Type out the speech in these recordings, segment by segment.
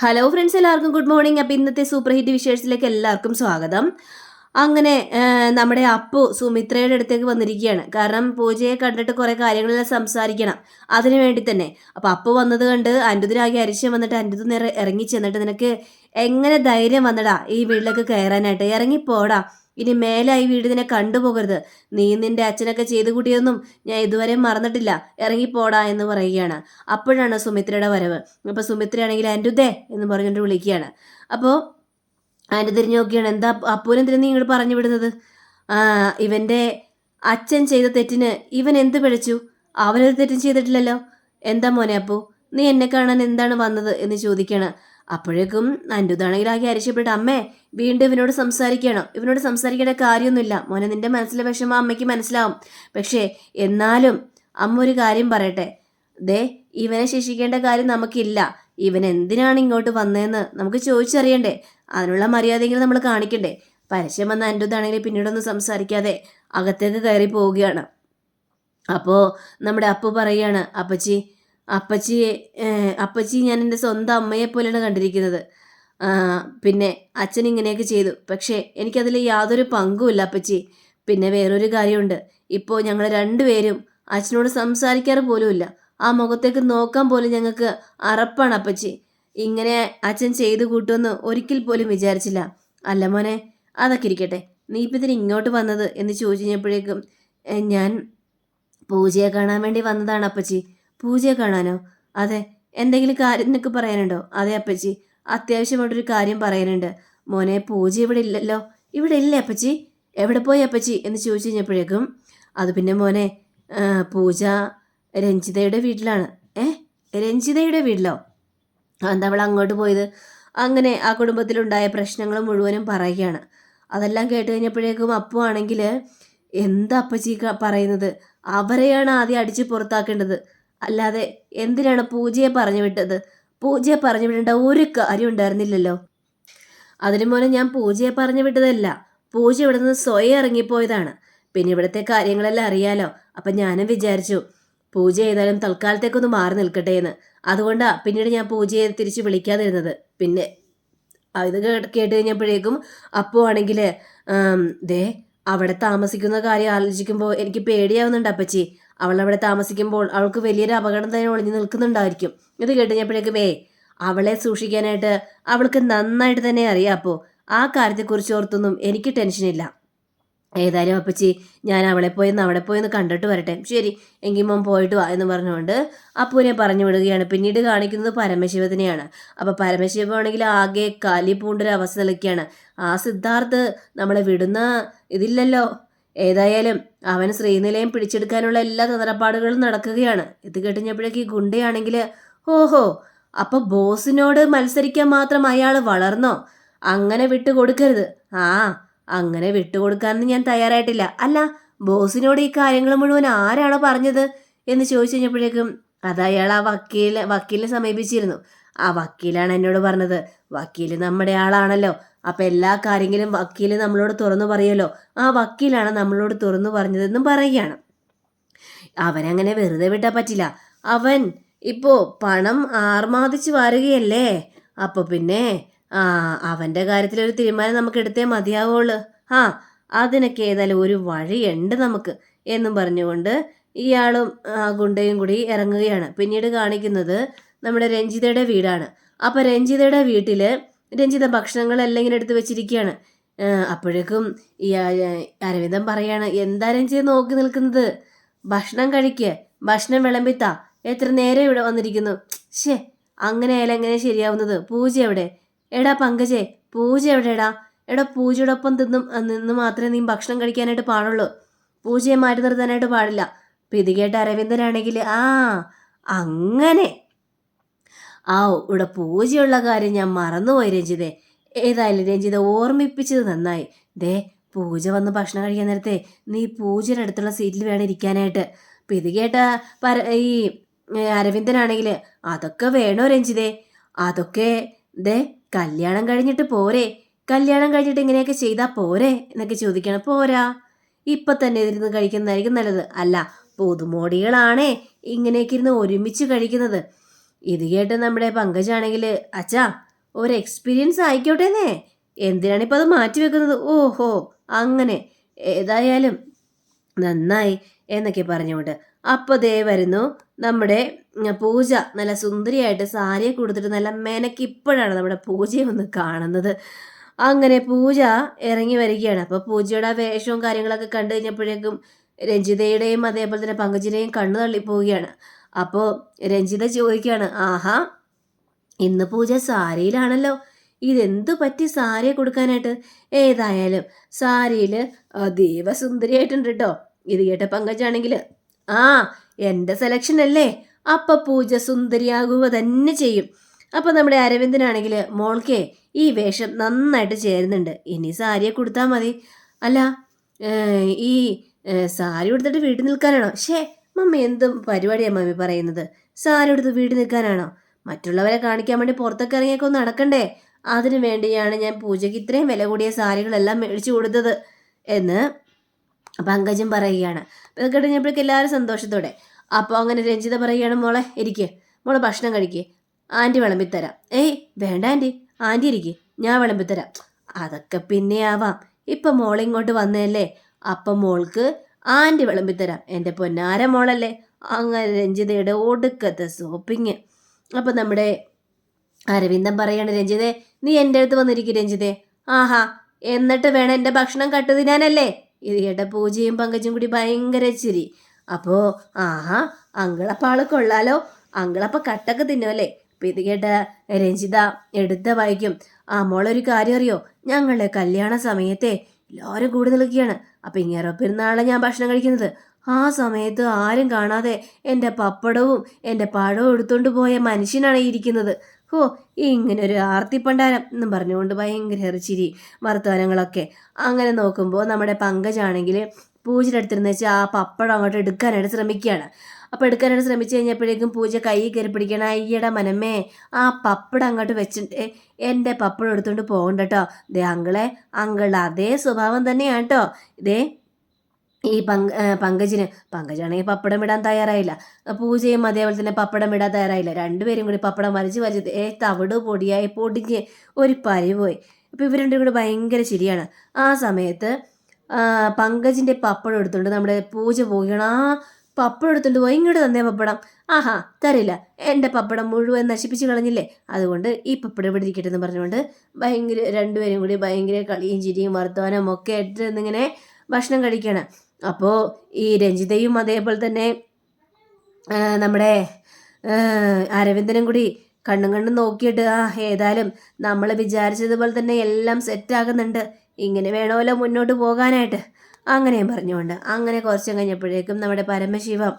Hello friends എല്ലാവർക്കും good morning അപ്പം ഇന്നത്തെ സൂപ്പർ ഹിറ്റ് വിശേഷത്തിലേക്ക് എല്ലാവർക്കും സ്വാഗതം. അങ്ങനെ നമ്മുടെ അപ്പു സുമിത്രയുടെ അടുത്തേക്ക് വന്നിരിക്കുകയാണ്. കാരണം പൂജയെ കണ്ടിട്ട് കുറേ കാര്യങ്ങളെല്ലാം സംസാരിക്കണം. അതിനു വേണ്ടി തന്നെ. അപ്പം അപ്പു വന്നത് കണ്ട് അൻപതിനാകെ അരിശം വന്നിട്ട് അൻപത് നേരം ഇറങ്ങി ചെന്നിട്ട് നിനക്ക് എങ്ങനെ ധൈര്യം വന്നടാ? ഈ വീട്ടിലേക്ക് കയറാനായിട്ട്. ഇറങ്ങിപ്പോടാ. ഇനി മേലായി വീടിനെ കണ്ടുപോകരുത്. നീ നിന്റെ അച്ഛനൊക്കെ ചെയ്തു കൂട്ടിയൊന്നും ഞാൻ ഇതുവരെ മറന്നിട്ടില്ല. ഇറങ്ങിപ്പോടാ എന്ന് പറയുകയാണ്. അപ്പോഴാണ് സുമിത്രയുടെ വരവ്. അപ്പോൾ സുമിത്രയാണെങ്കിൽ അനുദേ എന്ന് പറഞ്ഞിട്ട് വിളിക്കുകയാണ്. അപ്പോൾ അനു തിരിഞ്ഞു നോക്കിയാണ്. എന്താ അപ്പൂനെ തിരിഞ്ഞ് ഇങ്ങോട്ട് പറഞ്ഞു വിടുന്നത്? ആ ഇവന്റെ അച്ഛൻ ചെയ്ത തെറ്റിന് ഇവൻ എന്ത് പിഴച്ചു? അവനൊരു തെറ്റും ചെയ്തിട്ടില്ലല്ലോ. എന്താ മോനെ അപ്പു? നീ എന്നെ കാണാൻ എന്താണ് വന്നത് എന്ന് ചോദിക്കുകയാണ്. അപ്പോഴേക്കും അന്റുതാണെങ്കിൽ ആകെ അരിശപ്പെട്ട് അമ്മേ വീണ്ടും ഇവനോട് സംസാരിക്കണം. ഇവനോട് സംസാരിക്കേണ്ട കാര്യമൊന്നുമില്ല. മോനെ നിന്റെ മനസ്സിലെ വിഷമം അമ്മയ്ക്ക് മനസ്സിലാവും. പക്ഷേ എന്നാലും അമ്മ ഒരു കാര്യം പറയട്ടെ. ദേ ഇവനെ ശിക്ഷിക്കേണ്ട കാര്യം നമുക്കില്ല. ഇവൻ എന്തിനാണ് ഇങ്ങോട്ട് വന്നതെന്ന് നമുക്ക് ചോദിച്ചറിയണ്ടേ. അതിനുള്ള മര്യാദയെങ്കിലും നമ്മൾ കാണിക്കണ്ടേ. പരസ്യം വന്ന അന്റെതാണെങ്കിൽ പിന്നീടൊന്നും സംസാരിക്കാതെ അകത്തേക്ക് കയറി പോവുകയാണ്. അപ്പോൾ നമ്മുടെ അപ്പു പറയുകയാണ് അപ്പച്ചി അപ്പച്ചി ഏഹ്, അപ്പച്ചി ഞാൻ എന്റെ സ്വന്തം അമ്മയെ പോലെയാണ് കണ്ടിരിക്കുന്നത്. പിന്നെ അച്ഛൻ ഇങ്ങനെയൊക്കെ ചെയ്തു. പക്ഷേ എനിക്കതിൽ യാതൊരു പങ്കുമില്ല അപ്പച്ചി. പിന്നെ വേറൊരു കാര്യമുണ്ട്. ഇപ്പോൾ ഞങ്ങൾ രണ്ടുപേരും അച്ഛനോട് സംസാരിക്കാറ് പോലുമില്ല ആ മുഖത്തേക്ക് നോക്കാൻ പോലും ഞങ്ങൾക്ക് അറപ്പാണ് അപ്പച്ചി. ഇങ്ങനെ അച്ഛൻ ചെയ്തു കൂട്ടുമെന്ന് ഒരിക്കൽ പോലും വിചാരിച്ചില്ല. അല്ല മോനെ അതൊക്കെ ഇരിക്കട്ടെ. നീ ഇപ്പം ഇതിന് ഇങ്ങോട്ട് വന്നത് എന്ന് ചോദിച്ചു കഴിഞ്ഞപ്പോഴേക്കും ഞാൻ പൂജയെ കാണാൻ വേണ്ടി വന്നതാണ് അപ്പച്ചി. പൂജയെ കാണാനോ? അതെ എന്തെങ്കിലും കാര്യം നിനക്ക് പറയാനുണ്ടോ? അതെ അപ്പച്ചി. അത്യാവശ്യമായിട്ടൊരു കാര്യം പറയാനുണ്ട്. മോനെ പൂജ ഇവിടെ ഇല്ലല്ലോ. ഇവിടെ ഇല്ലേ അപ്പച്ചി? എവിടെ പോയി അപ്പച്ചി? എന്ന് ചോദിച്ചു കഴിഞ്ഞപ്പോഴേക്കും അത് പിന്നെ മോനെ പൂജ രഞ്ജിതയുടെ വീട്ടിലാണ്. ഏ? രഞ്ജിതയുടെ വീട്ടിലോ? എന്താ അവൾ അങ്ങോട്ട് പോയത്? അങ്ങനെ ആ കുടുംബത്തിലുണ്ടായ പ്രശ്നങ്ങൾ മുഴുവനും പറയുകയാണ്. അതെല്ലാം കേട്ട് കഴിഞ്ഞപ്പോഴേക്കും അപ്പു ആണെങ്കിൽ എന്താ അപ്പച്ചി പറയുന്നത്? അവരെയാണ് ആദ്യം അടിച്ച് പുറത്താക്കേണ്ടത്. അല്ലാതെ എന്തിനാണ് പൂജയെ പറഞ്ഞു വിട്ടത്? പൂജയെ പറഞ്ഞു വിടേണ്ട ഒരു കാര്യം ഉണ്ടായിരുന്നില്ലല്ലോ. അതിനു ഞാൻ പൂജയെ പറഞ്ഞു വിട്ടതല്ല. പൂജ ഇവിടെ നിന്ന് സ്വയം ഇറങ്ങിപ്പോയതാണ്. പിന്നെ ഇവിടുത്തെ കാര്യങ്ങളെല്ലാം അറിയാലോ. അപ്പം ഞാനും വിചാരിച്ചു പൂജ ചെയ്താലും തൽക്കാലത്തേക്കൊന്ന് മാറി നിൽക്കട്ടെ എന്ന്. അതുകൊണ്ടാ പിന്നീട് ഞാൻ പൂജയെ തിരിച്ച് വിളിക്കാതിരുന്നത്. പിന്നെ ഇത് കേട്ട് കേട്ട് കഴിഞ്ഞപ്പോഴേക്കും അപ്പോ ആണെങ്കിൽ ദേ അവിടെ താമസിക്കുന്ന കാര്യം ആലോചിക്കുമ്പോൾ എനിക്ക് പേടിയാവുന്നുണ്ട് അപ്പച്ചി. അവൾ അവിടെ താമസിക്കുമ്പോൾ അവൾക്ക് വലിയൊരു അപകടം തന്നെ ഒളിഞ്ഞു നിൽക്കുന്നുണ്ടായിരിക്കും. ഇത് കേട്ട് കഴിഞ്ഞപ്പോഴേക്കും ഏ അവളെ സൂക്ഷിക്കാനായിട്ട് അവൾക്ക് നന്നായിട്ട് തന്നെ അറിയാം. അപ്പോൾ ആ കാര്യത്തെക്കുറിച്ച് ഓർത്തൊന്നും എനിക്ക് ടെൻഷനില്ല ഏതായാലും അപ്പച്ചി ഞാൻ അവളെ പോയെന്ന് അവിടെ പോയെന്ന് കണ്ടിട്ട് വരട്ടെ. ശരി എങ്കിൽ മോൻ പോയിട്ട് വാ എന്ന് പറഞ്ഞുകൊണ്ട് അപ്പൂനെ പറഞ്ഞു വിടുകയാണ്. പിന്നീട് കാണിക്കുന്നത് പരമശിവത്തിനെയാണ്. അപ്പോൾ പരമശിവമാണെങ്കിൽ ആകെ കാലി പൂണ്ടൊരു അവസ്ഥ നിൽക്കുകയാണ് ആ സിദ്ധാർത്ഥ് നമ്മളെ വിടുന്ന ഇതില്ലല്ലോ. ഏതായാലും അവൻ ശ്രീനിലയം പിടിച്ചെടുക്കാനുള്ള എല്ലാ തന്ത്രപ്പാടുകളും നടക്കുകയാണ്. ഇത് കേട്ടുകഴിഞ്ഞപ്പോഴേക്ക് ഈ ഗുണ്ടയാണെങ്കിൽ ഓഹോ അപ്പൊ ബോസിനോട് മത്സരിക്കാൻ മാത്രം അയാൾ വളർന്നോ? അങ്ങനെ വിട്ടുകൊടുക്കരുത്. ആ അങ്ങനെ വിട്ടുകൊടുക്കാനൊന്നും ഞാൻ തയ്യാറായിട്ടില്ല. അല്ല ബോസിനോട് ഈ കാര്യങ്ങൾ മുഴുവൻ ആരാണോ പറഞ്ഞത്? എന്ന് ചോദിച്ചു കഴിഞ്ഞപ്പോഴേക്കും അത് അയാൾ ആ വക്കീൽ വക്കീലിനെ സമീപിച്ചിരുന്നു. ആ വക്കീലാണ് എന്നോട് പറഞ്ഞത്. വക്കീൽ നമ്മുടെ ആളാണല്ലോ. അപ്പം എല്ലാ കാര്യങ്ങളും വക്കീൽ നമ്മളോട് തുറന്നു പറയുമല്ലോ ആ വക്കീലാണ് നമ്മളോട് തുറന്നു പറഞ്ഞതെന്നും പറയുകയാണ്. അവനങ്ങനെ വെറുതെ വിട്ടാൽ പറ്റില്ല. അവൻ ഇപ്പോൾ പണം ആർമാദിച്ച് വാരുകയല്ലേ? അപ്പോൾ പിന്നെ ആ അവന്റെ കാര്യത്തിലൊരു തീരുമാനം നമുക്ക് എടുത്തേ മതിയാവുള്ളൂ. ആ അതിനൊക്കെ ഏതായാലും ഒരു വഴിയുണ്ട് നമുക്ക് എന്നും പറഞ്ഞുകൊണ്ട് ഇയാളും ഗുണ്ടയും കൂടി ഇറങ്ങുകയാണ്. പിന്നീട് കാണിക്കുന്നത് നമ്മുടെ രഞ്ജിതയുടെ വീടാണ്. അപ്പോൾ രഞ്ജിതയുടെ വീട്ടിൽ രഞ്ജിത ഭക്ഷണങ്ങളെല്ലാം ഇങ്ങനെ എടുത്ത് വെച്ചിരിക്കുകയാണ്. അപ്പോഴേക്കും ഈ അരവിന്ദൻ പറയാണ് എന്താ രഞ്ജിത നോക്കി നിൽക്കുന്നത്? ഭക്ഷണം കഴിക്കുക ഭക്ഷണം വിളമ്പിത്താ. എത്ര നേരം ഇവിടെ വന്നിരിക്കുന്നു? ഷേ അങ്ങനെ ആയാലും എങ്ങനെ ശരിയാവുന്നത്? പൂജ എവിടെ? എടാ പങ്കജേ പൂജ എവിടെടാ എടാ പൂജയോടൊപ്പം തിന്നും നിന്ന് മാത്രമേ നീ ഭക്ഷണം കഴിക്കാനായിട്ട് പാടുള്ളൂ. പൂജയെ മാറ്റി നിർത്താനായിട്ട് പാടില്ല. പിതികേട്ട അരവിന്ദനാണെങ്കിൽ ആ അങ്ങനെ ആ ഇവിടെ പൂജയുള്ള കാര്യം ഞാൻ മറന്നുപോയി രഞ്ജിതേ. ഏതായാലും രഞ്ജിത ഓർമ്മിപ്പിച്ചത് നന്നായി. ദേ പൂജ വന്ന് ഭക്ഷണം കഴിക്കാൻ നേരത്തെ നീ പൂജയുടെ അടുത്തുള്ള സീറ്റിൽ വേണം ഇരിക്കാനായിട്ട്. അപ്പം ഇത് കേട്ട പര ഈ അരവിന്ദനാണെങ്കിൽ അതൊക്കെ വേണോ രഞ്ജിതേ? അതൊക്കെ ദേ കല്യാണം കഴിഞ്ഞിട്ട് പോരെ. കല്യാണം കഴിഞ്ഞിട്ട് ഇങ്ങനെയൊക്കെ ചെയ്താൽ പോരെ എന്നൊക്കെ ചോദിക്കണം. പോരാ. ഇപ്പം തന്നെ ഇരുന്ന് കഴിക്കുന്നതായിരിക്കും നല്ലത്. അല്ല പുതുമോടികളാണേ ഇങ്ങനെയൊക്കെ ഇരുന്ന് ഒരുമിച്ച് കഴിക്കുന്നത്. ഇത് കേട്ട് നമ്മുടെ പങ്കജാണെങ്കിൽ അച്ഛാ ഒരു എക്സ്പീരിയൻസ് ആയിക്കോട്ടേന്നേ. എന്തിനാണ് ഇപ്പം അത് മാറ്റി വെക്കുന്നത്? ഓഹോ അങ്ങനെ. ഏതായാലും നന്നായി എന്നൊക്കെ പറഞ്ഞുകൊണ്ട്. അപ്പോൾ ദേ വരുന്നു നമ്മുടെ പൂജ. നല്ല സുന്ദരിയായിട്ട് സാരിയെ കൊടുത്തിട്ട് നല്ല മെനക്ക് ഇപ്പോഴാണ് നമ്മുടെ പൂജയെ ഒന്ന് കാണുന്നത്. അങ്ങനെ പൂജ ഇറങ്ങി വരികയാണ്. അപ്പോൾ പൂജയുടെ ആ വേഷവും കാര്യങ്ങളൊക്കെ കണ്ടു കഴിഞ്ഞപ്പോഴേക്കും രഞ്ജിതയുടെയും അതേപോലെ തന്നെ പങ്കജിനെയും കണ്ണു തള്ളിപ്പോവുകയാണ്. അപ്പോൾ രഞ്ജിത ചോദിക്കുകയാണ് ആഹാ ഇന്ന് പൂജ സാരിയിലാണല്ലോ. ഇതെന്തു പറ്റി സാരി കൊടുക്കാനായിട്ട്? ഏതായാലും സാരിയിൽ അതീവ സുന്ദരിയായിട്ടുണ്ട് കേട്ടോ ഇത് കേട്ട പങ്കജാണെങ്കിൽ ആ എന്റെ സെലക്ഷൻ അല്ലേ? അപ്പം പൂജ സുന്ദരിയാകുക തന്നെ ചെയ്യും. അപ്പൊ നമ്മുടെ അരവിന്ദനാണെങ്കിൽ മോൾക്കേ ഈ വേഷം നന്നായിട്ട് ചേരുന്നുണ്ട്. ഇനി സാരിയെ കൊടുത്താൽ മതി. അല്ല ഈ സാരി കൊടുത്തിട്ട് വീട്ടിൽ നിൽക്കാനാണോ? ഷേ മമ്മി എന്തും പരിപാടിയാണ് മമ്മി പറയുന്നത്. സാരി വീട് നിൽക്കാനാണോ? മറ്റുള്ളവരെ കാണിക്കാൻ വേണ്ടി പുറത്തൊക്കെ ഇറങ്ങിയൊക്കെ ഒന്ന് നടക്കണ്ടേ? അതിനു വേണ്ടിയാണ് ഞാൻ പൂജയ്ക്ക് ഇത്രയും വില കൂടിയ സാരികളെല്ലാം മേടിച്ചു കൊടുത്തത് എന്ന് പങ്കജം പറയുകയാണ്. ഇത് കഴിഞ്ഞപ്പോഴേക്ക് എല്ലാവരും സന്തോഷത്തോടെ. അപ്പോൾ അങ്ങനെ രഞ്ജിത പറയുകയാണ് മോളെ ഇരിക്ക്. മോളെ ഭക്ഷണം കഴിക്ക്. ആന്റി വിളമ്പിത്തരാം. ഏയ് വേണ്ട ആന്റി ആന്റി ഇരിക്ക്. ഞാൻ വിളമ്പിത്തരാം. അതൊക്കെ പിന്നെ ആവാം. ഇപ്പം മോളിങ്ങോട്ട് വന്നതല്ലേ? അപ്പം മോൾക്ക് ആന്റി വിളമ്പിത്തരാം എന്റെ പൊന്നാര മോളല്ലേ? അങ്ങനെ രഞ്ജിതയുടെ ഒടുക്കത്തെ സോപ്പിങ് അപ്പം നമ്മുടെ അരവിന്ദൻ പറയാണ് രഞ്ജിതെ നീ എന്റെ അടുത്ത് വന്നിരിക്കും രഞ്ജിതെ. ആഹാ എന്നിട്ട് വേണം എന്റെ ഭക്ഷണം കട്ട് തിന്നാനല്ലേ? ഇത് കേട്ട പൂജയും പങ്കജും കൂടി ഭയങ്കര ചിരി. അപ്പോൾ ആഹാ അങ്കിളപ്പാൾ കൊള്ളാലോ. അങ്കിളപ്പം കട്ടൊക്കെ തിന്നുമല്ലേ അപ്പം ഇത് കേട്ട രഞ്ജിത എടുത്ത വായിക്കും ആ മോളൊരു കാര്യം അറിയോ? ഞങ്ങളുടെ കല്യാണ സമയത്തെ എല്ലാവരും കൂടി നിൽക്കുകയാണ്. അപ്പം ഇങ്ങനെ പെരുന്നാളെ ഞാൻ ഭക്ഷണം കഴിക്കുന്നത്. ആ സമയത്ത് ആരും കാണാതെ എന്റെ പപ്പടവും എന്റെ പഴവും എടുത്തുകൊണ്ട് പോയ മനുഷ്യനാണ് ഇരിക്കുന്നത്. ഓ ഇങ്ങനൊരു ആർത്തിപ്പണ്ടാരം എന്നും പറഞ്ഞുകൊണ്ട് ഭയങ്കര ചിരി വർത്തമാനങ്ങളൊക്കെ. അങ്ങനെ നോക്കുമ്പോൾ നമ്മുടെ പങ്കജാണെങ്കിൽ പൂജയുടെ അടുത്തിരുന്ന് വെച്ചാൽ ആ പപ്പടം അങ്ങോട്ട് എടുക്കാനായിട്ട് ശ്രമിക്കുകയാണ്. അപ്പോൾ എടുക്കാനായിട്ട് ശ്രമിച്ചു കഴിഞ്ഞപ്പോഴേക്കും പൂജ കൈ കയറി പിടിക്കണം അയ്യട മനമേ ആ പപ്പടം അങ്ങോട്ട് വെച്ചിട്ട് എന്റെ പപ്പടം എടുത്തുകൊണ്ട് പോകണ്ട കേട്ടോ ദേ അങ്കിളെ അങ്കിളുടെ അതേ സ്വഭാവം തന്നെയാണ് കേട്ടോ ഇതേ ഈ പങ്ക പങ്കജിന് പങ്കജാണെങ്കിൽ പപ്പടം ഇടാൻ തയ്യാറായില്ല. പൂജയും അതേപോലെ തന്നെ പപ്പടം ഇടാൻ തയ്യാറായില്ല. രണ്ടുപേരും കൂടി പപ്പടം വരച്ച് വരച്ച് ഏ തവിട് പൊടിയായി പൊടിഞ്ഞ് ഒരു പരി പോയി. അപ്പോൾ ഇവർ രണ്ടും കൂടി ഭയങ്കര ശരിയാണ് ആ സമയത്ത് പങ്കജിന്റെ പപ്പടം എടുത്തുകൊണ്ട് നമ്മുടെ പൂജ പോവുകയാണ്. ആ പപ്പടം എടുത്തുകൊണ്ട് പോയി ഇങ്ങോട്ട് തന്നേ പപ്പടം. ആഹാ തരില്ല എന്റെ പപ്പടം മുഴുവൻ നശിപ്പിച്ച് കളഞ്ഞില്ലേ? അതുകൊണ്ട് ഈ പപ്പടം ഇവിടെ ഇരിക്കട്ടെ എന്ന് പറഞ്ഞുകൊണ്ട് ഭയങ്കര രണ്ടുപേരും കൂടി ഭയങ്കര കളിയും ചിരിയും വർത്തമാനവും ഒക്കെ ആയിട്ട് ഇന്നിങ്ങനെ ഭക്ഷണം കഴിക്കണം. അപ്പോൾ ഈ രഞ്ജിതയും അതേപോലെ തന്നെ നമ്മുടെ അരവിന്ദനും കൂടി കണ്ണും കണ്ണും നോക്കിയിട്ട് ആ ഏതായാലും നമ്മൾ വിചാരിച്ചതുപോലെ തന്നെ എല്ലാം സെറ്റാകുന്നുണ്ട് ഇങ്ങനെ വേണമല്ലോ മുന്നോട്ട് പോകാനായിട്ട്. അങ്ങനെയും പറഞ്ഞുകൊണ്ട് അങ്ങനെ കുറച്ചും കഴിഞ്ഞപ്പോഴേക്കും നമ്മുടെ പരമശിവം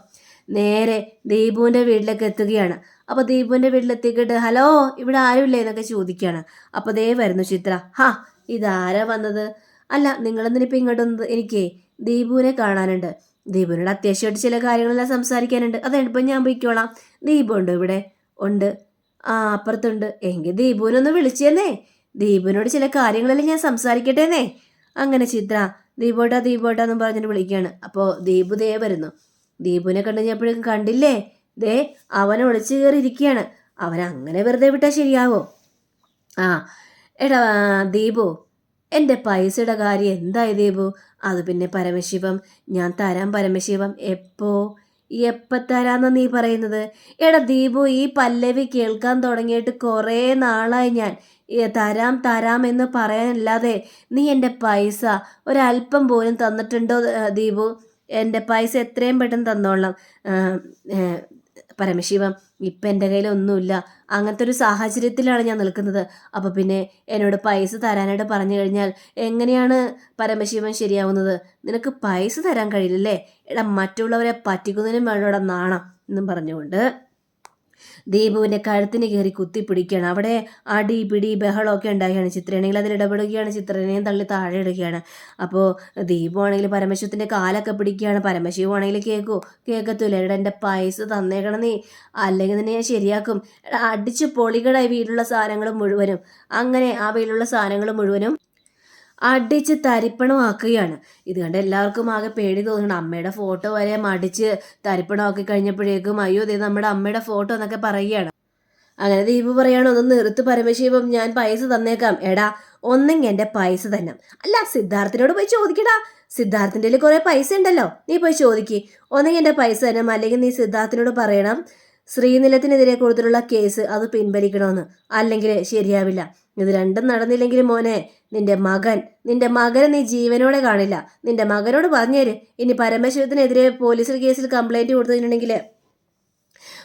നേരെ ദീപുവിന്റെ വീട്ടിലേക്ക് എത്തുകയാണ്. അപ്പോൾ ദീപുവിന്റെ വീട്ടിലെത്തിക്കിട്ട് ഹലോ ഇവിടെ ആരുമില്ലേ? എന്നൊക്കെ ചോദിക്കുകയാണ്. അപ്പോൾ ദേ വരുന്നു ചിത്ര. ഹാ ഇതാരാ വന്നത്? അല്ല നിങ്ങളെന്തിനിപ്പോൾ ഇങ്ങോട്ട് വന്നത്? എനിക്ക് ദീപുവിനെ കാണാനുണ്ട്. ദീപുവിനോട് അത്യാവശ്യമായിട്ട് ചില കാര്യങ്ങളെല്ലാം സംസാരിക്കാനുണ്ട്. അതെടുപ്പം ഞാൻ പോയിക്കോളാം. ദീപു ഉണ്ടോ ഇവിടെ? ഉണ്ട്. ആ അപ്പുറത്തുണ്ട്. എങ്കിൽ ദീപുവിനൊന്ന് വിളിച്ചേന്നേ. ദീപുവിനോട് ചില കാര്യങ്ങളെല്ലാം ഞാൻ സംസാരിക്കട്ടേന്നേ. അങ്ങനെ ചിത്ര ദീപോട്ടാ ദീപോട്ടാ എന്നും പറഞ്ഞിട്ട് വിളിക്കുകയാണ് അപ്പോൾ ദീപു ദേ വരുന്നു. ദീപുവിനെ കണ്ടു കഴിഞ്ഞപ്പോഴേക്കും കണ്ടില്ലേ? ദേ അവനെ ഒളിച്ചു കയറി ഇരിക്കുകയാണ് അവൻ അങ്ങനെ വെറുതെ വിട്ടാൽ ശരിയാവോ? ആ എടാ ദീപു എന്റെ പൈസയുടെ കാര്യം എന്തായി ദീപു? അത് പിന്നെ പരമശിവം ഞാൻ തരാം പരമശിവം. എപ്പോ? എപ്പോൾ നീ പറയുന്നത്? എടാ ദീപു ഈ പല്ലവി കേൾക്കാൻ തുടങ്ങിയിട്ട് കുറേ നാളായി ഞാൻ. തരാം തരാം എന്ന് പറയാനല്ലാതെ നീ എന്റെ പൈസ ഒരല്പം പോലും തന്നിട്ടുണ്ടോ ദീപു? എന്റെ പൈസ എത്രയും പെട്ടെന്ന് തന്നോളാം. പരമശിവം ഇപ്പം എന്റെ കയ്യിൽ ഒന്നുമില്ല. അങ്ങനത്തെ ഒരു സാഹചര്യത്തിലാണ് ഞാൻ നിൽക്കുന്നത്. അപ്പോൾ പിന്നെ എന്നോട് പൈസ തരാനായിട്ട് പറഞ്ഞു കഴിഞ്ഞാൽ എങ്ങനെയാണ് പരമശിവൻ ശരിയാവുന്നത്? നിനക്ക് പൈസ തരാൻ കഴിയില്ലല്ലേ? എടാ മറ്റുള്ളവരെ പറ്റിക്കുന്നതിനും വേണോടാ നാണം എന്നും പറഞ്ഞുകൊണ്ട് ദീപുവിന്റെ കഴുത്തിന് കയറി കുത്തിപ്പിടിക്കുകയാണ്. അവിടെ അടി പിടി ബഹളമൊക്കെ ഉണ്ടാക്കുകയാണ് ചിത്രയാണെങ്കിൽ അതിൽ ഇടപെടുകയാണ്. തള്ളി താഴെ ഇടുകയാണ്. അപ്പോൾ ദീപു ആണെങ്കിൽ പരമശിവത്തിന്റെ കാലൊക്കെ പിടിക്കുകയാണ്. പരമശിവം ആണെങ്കിൽ കേൾക്കൂ കേൾക്കത്തൂല എടാ എന്റെ പൈസ തന്നേക്കണം നീ. അല്ലെങ്കിൽ തന്നെ ഞാൻ ശരിയാക്കും. അടിച്ച് പൊളികളായി വീട്ടിലുള്ള സാധനങ്ങൾ മുഴുവനും. അങ്ങനെ ആ വീട്ടിലുള്ള സാധനങ്ങൾ മുഴുവനും അടിച്ച് തരിപ്പണമാക്കുകയാണ്. ഇത് കണ്ട് എല്ലാവർക്കും ആകെ പേടി തോന്നുന്നുണ്ട് അമ്മയുടെ ഫോട്ടോ വരെ മടിച്ച് തരിപ്പണമാക്കി കഴിഞ്ഞപ്പോഴേക്കും അയ്യോ ദേ നമ്മുടെ അമ്മയുടെ ഫോട്ടോ എന്നൊക്കെ പറയുകയാണ്. അങ്ങനെ ദീപു പറയാണ് ഒന്ന് നിർത്ത് പരമശിവം ഞാൻ പൈസ തന്നേക്കാം. എടാ ഒന്നെങ്കിൽ എന്റെ പൈസ തന്നെ. അല്ല സിദ്ധാർത്ഥിനോട് പോയി ചോദിക്കടാ. സിദ്ധാർത്ഥിന്റെ കുറേ പൈസ ഉണ്ടല്ലോ. നീ പോയി ചോദിക്ക്. ഒന്നെങ്കിൽ എന്റെ പൈസ തന്നെ. അല്ലെങ്കിൽ നീ സിദ്ധാർത്ഥിനോട് പറയണം. ശ്രീനിലത്തിനെതിരെ കൊടുത്തിട്ടുള്ള കേസ് അത് പിൻവലിക്കണമെന്ന്. അല്ലെങ്കിൽ ശരിയാവില്ല. ഇത് രണ്ടും നടന്നില്ലെങ്കിൽ മോനെ നിന്റെ മകൻ നിന്റെ മകനെ നീ ജീവനോടെ കാണില്ല. നിന്റെ മകനോട് പറഞ്ഞേര്. ഇനി പരമശിവത്തിനെതിരെ പോലീസിൽ കേസിൽ കംപ്ലൈന്റ് കൊടുത്തിട്ടുണ്ടെങ്കിൽ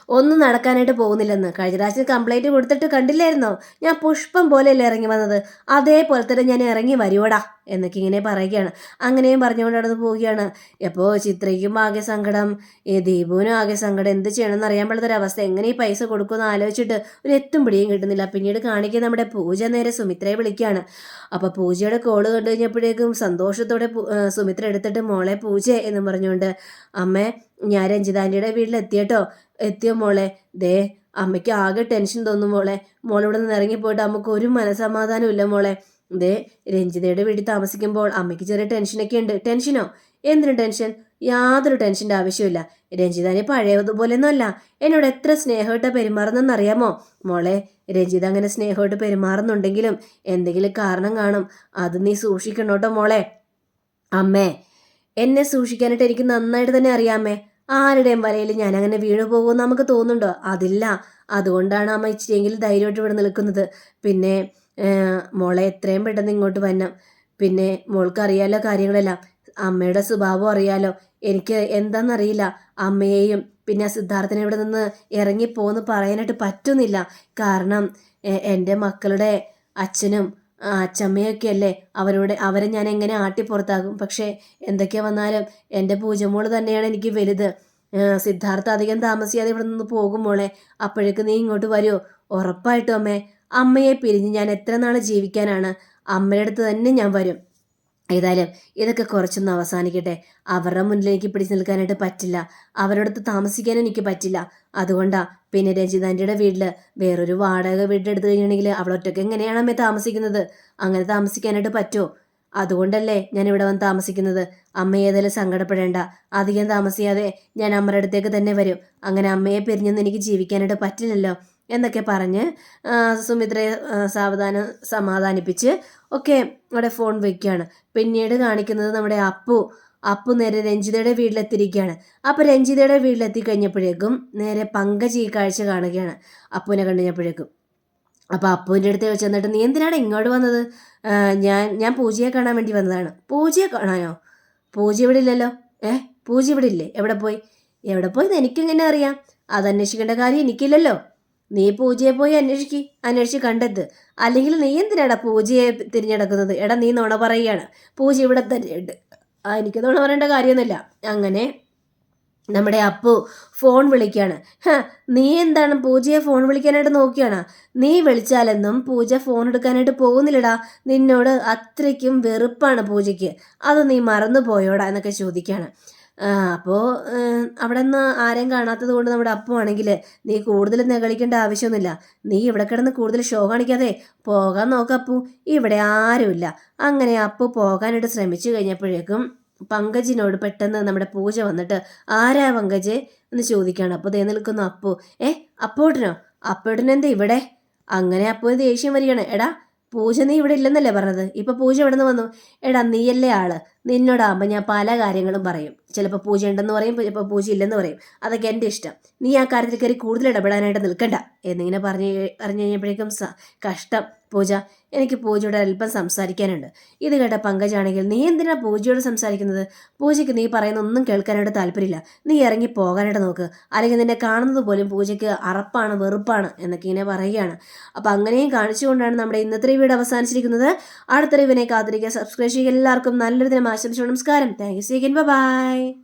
ഒന്നും നടക്കാനായിട്ട് പോകുന്നില്ലെന്ന്. കഴിഞ്ഞ പ്രാവശ്യം കംപ്ലൈന്റ് കൊടുത്തിട്ട് കണ്ടില്ലായിരുന്നോ? ഞാൻ പുഷ്പം പോലെയല്ലേ ഇറങ്ങി വന്നത്. അതേപോലെ തന്നെ ഞാൻ ഇറങ്ങി വരുവടാ എന്നൊക്കെ ഇങ്ങനെ പറയുകയാണ്. അങ്ങനെയും പറഞ്ഞുകൊണ്ട് നടന്ന് പോവുകയാണ്. എപ്പോൾ ചിത്രയ്ക്കും ആകെ സങ്കടം. ദീപുവിനും ആകെ സങ്കടം. എന്ത് ചെയ്യണമെന്ന് അറിയാൻ പാടാത്തൊരവസ്ഥ എങ്ങനെ ഈ പൈസ കൊടുക്കുമെന്ന് ആലോചിച്ചിട്ട് ഒരു എത്തും പിടിയും കിട്ടുന്നില്ല. പിന്നീട് കാണിക്കുന്ന നമ്മുടെ പൂജ നേരെ സുമിത്രയെ വിളിക്കുകയാണ്. അപ്പോൾ പൂജയുടെ കോൾ കണ്ടു കഴിഞ്ഞപ്പോഴേക്കും സന്തോഷത്തോടെ സുമിത്ര എടുത്തിട്ട് മോളെ പൂജ എന്ന് പറഞ്ഞുകൊണ്ട് അമ്മേ ഞാൻ രഞ്ജിതാന്റിയുടെ വീട്ടിലെത്തിയട്ടോ. എത്തിയോ മോളെ? ദേ അമ്മയ്ക്ക് ആകെ ടെൻഷൻ തോന്നും മോളെ. മോളിവിടെ നിന്ന് ഇറങ്ങിപ്പോയിട്ട് അമ്മയ്ക്ക് ഒരു മനസമാധാനം ഇല്ല മോളെ. ദേ രഞ്ജിതയുടെ വീട്ടിൽ താമസിക്കുമ്പോൾ അമ്മയ്ക്ക് ചെറിയ ടെൻഷനൊക്കെ ഉണ്ട്. ടെൻഷനോ എന്തിനു ടെൻഷൻ യാതൊരു ടെൻഷന്റെ ആവശ്യമില്ല രഞ്ജിതാനെ പഴയതുപോലെയൊന്നുമല്ല. എന്നോട് എത്ര സ്നേഹമായിട്ട് പെരുമാറുന്നെന്നറിയാമോ മോളെ രഞ്ജിത അങ്ങനെ സ്നേഹമായിട്ട് പെരുമാറുന്നുണ്ടെങ്കിലും എന്തെങ്കിലും കാരണം കാണും. അത് നീ സൂക്ഷിക്കണോട്ടോ മോളെ. അമ്മേ എന്നെ സൂക്ഷിക്കാനായിട്ട് എനിക്ക് നന്നായിട്ട് തന്നെ അറിയാമേ ആരുടെയും വലയിൽ ഞാൻ അങ്ങനെ വീണു പോകുമെന്ന് നമുക്ക് തോന്നുന്നുണ്ടോ? അതില്ല. അതുകൊണ്ടാണ് അമ്മ ഇച്ചിരിയെങ്കിലും ധൈര്യമായിട്ട് ഇവിടെ നിൽക്കുന്നത്. പിന്നെ മോളെ എത്രയും പെട്ടെന്ന് ഇങ്ങോട്ട് വരണം. പിന്നെ മോൾക്ക് അറിയാലോ കാര്യങ്ങളെല്ലാം. അമ്മയുടെ സ്വഭാവം അറിയാലോ. എനിക്ക് എന്താണെന്നറിയില്ല. അമ്മയെയും പിന്നെ സിദ്ധാർത്ഥനെ ഇവിടെ നിന്ന് ഇറങ്ങിപ്പോന്ന് പറയാനായിട്ട് പറ്റുന്നില്ല. കാരണം എന്റെ മക്കളുടെ അച്ഛനും അച്ചമ്മയൊക്കെ അല്ലേ അവരോട് അവരെ ഞാൻ എങ്ങനെ ആട്ടി പുറത്താകും പക്ഷേ എന്തൊക്കെ വന്നാലും എന്റെ പൂജമോൾ തന്നെയാണ് എനിക്ക് വലുത്. സിദ്ധാർത്ഥ അധികം താമസിയാതെ ഇവിടെ നിന്ന് പോകും അപ്പോഴേക്ക് നീ ഇങ്ങോട്ട് വരുമോ ഉറപ്പായിട്ടും അമ്മേ. അമ്മയെ പിരിഞ്ഞ് ഞാൻ എത്ര നാൾ ജീവിക്കാനാണ്? അമ്മയുടെ അടുത്ത് തന്നെ ഞാൻ വരും. ഏതായാലും ഇതൊക്കെ കുറച്ചൊന്ന് അവസാനിക്കട്ടെ. അവരുടെ മുന്നിലേക്ക് പിടിച്ചു നിൽക്കാനായിട്ട് പറ്റില്ല. അവരോടത്ത് താമസിക്കാനും എനിക്ക് പറ്റില്ല. അതുകൊണ്ടാ പിന്നെ രഞ്ജിതാന്റെയുടെ വീട്ടിൽ വേറൊരു വാടക വീട് എടുത്തു കഴിഞ്ഞിട്ടുണ്ടെങ്കിൽ അവളൊറ്റയ്ക്ക് എങ്ങനെയാണ് അമ്മ താമസിക്കുന്നത്? അങ്ങനെ താമസിക്കാനായിട്ട് പറ്റുമോ അതുകൊണ്ടല്ലേ ഞാൻ ഇവിടെ വന്ന് താമസിക്കുന്നത്. അമ്മ ഏതായാലും സങ്കടപ്പെടേണ്ട. അധികം താമസിയാതെ ഞാൻ അമ്മയുടെ അടുത്തേക്ക് തന്നെ വരും. അങ്ങനെ അമ്മയെ പിരിഞ്ഞൊന്നും എനിക്ക് ജീവിക്കാനായിട്ട് പറ്റില്ലല്ലോ. എന്നൊക്കെ പറഞ്ഞ് സുമിത്രയെ സാവധാനം സമാധാനിപ്പിച്ച് ഒക്കെ അവിടെ ഫോൺ വയ്ക്കുകയാണ് പിന്നീട് കാണിക്കുന്നത് നമ്മുടെ അപ്പു. അപ്പു നേരെ രഞ്ജിതയുടെ വീട്ടിലെത്തിയിരിക്കുകയാണ്. അപ്പോൾ രഞ്ജിതയുടെ വീട്ടിലെത്തി കഴിഞ്ഞപ്പോഴേക്കും നേരെ പങ്കജ് ഈ കാഴ്ച കാണുകയാണ് അപ്പുവിനെ കണ്ടുകഴിഞ്ഞപ്പോഴേക്കും. അപ്പോൾ അപ്പുവിന്റെ അടുത്ത് ചെന്നിട്ട് നീ എന്തിനാണ് ഇങ്ങോട്ട് വന്നത്? ഞാൻ ഞാൻ പൂജയെ കാണാൻ വേണ്ടി വന്നതാണ്. പൂജയെ കാണാനോ? പൂജ ഇവിടെ ഇല്ലല്ലോ. ഏ പൂജ ഇവിടെ ഇല്ലേ? എവിടെ പോയി? എവിടെ പോയി എനിക്കെങ്ങനെ അറിയാം? അത് അന്വേഷിക്കേണ്ട കാര്യം എനിക്കില്ലല്ലോ. നീ പൂജയെ പോയി അന്വേഷിക്ക് അന്വേഷിച്ച് കണ്ടെത്ത്. അല്ലെങ്കിൽ നീ എന്തിനാടാ പൂജയെ തിരിഞ്ഞെടുക്കുന്നത്? എടാ നീ നുണ പറയുകയാണ്. പൂജ ഇവിടെ തന്നെയുണ്ട് ആ എനിക്ക് നുണ പറയേണ്ട കാര്യമൊന്നുമില്ല. അങ്ങനെ നമ്മുടെ അപ്പു ഫോൺ വിളിക്കുകയാണ്. നീ എന്താണ് പൂജയെ ഫോൺ വിളിക്കാനായിട്ട് നോക്കിയാണ്? നീ വിളിച്ചാലെന്നും പൂജ ഫോൺ എടുക്കാനായിട്ട് പോകുന്നില്ലടാ. നിന്നോട് അത്രയ്ക്കും വെറുപ്പാണ് പൂജയ്ക്ക്. അത് നീ മറന്നു പോയോടാ എന്നൊക്കെ ചോദിക്കുകയാണ്. അപ്പോൾ അവിടെ നിന്ന് ആരെയും കാണാത്തത് കൊണ്ട് നമ്മുടെ അപ്പുവാണെങ്കിൽ നീ കൂടുതൽ നെകളിക്കേണ്ട ആവശ്യമൊന്നുമില്ല. നീ ഇവിടെ കിടന്ന് കൂടുതൽ ഷോ കാണിക്കാതെ പോകാൻ നോക്കപ്പു ഇവിടെ ആരുമില്ല. അങ്ങനെ അപ്പു പോകാനായിട്ട് ശ്രമിച്ചു കഴിഞ്ഞപ്പോഴേക്കും പങ്കജിനോട് പെട്ടെന്ന് നമ്മുടെ പൂജ വന്നിട്ട് ആരാ പങ്കജ്? എന്ന് ചോദിക്കുകയാണ്. അപ്പോൾ ദേ നിൽക്കുന്നു അപ്പു. ഏ അപ്പോട്ടിനോ? അപ്പോട്ടിനെന്താ ഇവിടെ? അങ്ങനെ അപ്പോൾ ദേഷ്യം വരികയാണ്. എടാ പൂജ നീ ഇവിടെ ഇല്ലെന്നല്ലേ പറഞ്ഞത്? ഇപ്പൊ പൂജ ഇവിടെ നിന്ന് വന്നു? എടാ നീയല്ലേ ആൾ? നിന്നോടാകുമ്പോൾ ഞാൻ പല കാര്യങ്ങളും പറയും. ചിലപ്പോൾ പൂജ ഉണ്ടെന്ന് പറയും ചിലപ്പോൾ പൂജ ഇല്ലെന്ന് പറയും. അതൊക്കെ എന്റെ ഇഷ്ടം. നീ ആ കാര്യത്തിൽ കയറി കൂടുതൽ ഇടപെടാനായിട്ട് നിൽക്കണ്ട. എന്നിങ്ങനെ പറഞ്ഞ് പറഞ്ഞു കഴിഞ്ഞപ്പോഴേക്കും കഷ്ടം. പൂജ എനിക്ക് പൂജയോട് അല്പം സംസാരിക്കാനുണ്ട്. ഇത് കേട്ട പങ്കജാണെങ്കിൽ നീ എന്തിനാ പൂജയോട് സംസാരിക്കുന്നത്? പൂജയ്ക്ക് നീ പറയുന്ന ഒന്നും കേൾക്കാനായിട്ട് താല്പര്യമില്ല. നീ ഇറങ്ങി പോകാനായിട്ട് നോക്ക്. അല്ലെങ്കിൽ നിന്നെ കാണുന്നത് പോലും പൂജയ്ക്ക് അറപ്പാണ് വെറുപ്പാണ് എന്നൊക്കെ ഇങ്ങനെ പറയുകയാണ്. അപ്പം അങ്ങനെയും കാണിച്ചുകൊണ്ടാണ് നമ്മുടെ ഇന്നത്തെ വീട് അവസാനിച്ചിരിക്കുന്നത്. അടുത്ത റിവിനെ കാത്തിരിക്കുക. സബ്സ്ക്രൈബ് ചെയ്യുക. എല്ലാവർക്കും നല്ലൊരു ദിനം ആശംസിച്ചു നമസ്കാരം. താങ്ക് യു സീഗൻ ബൈ.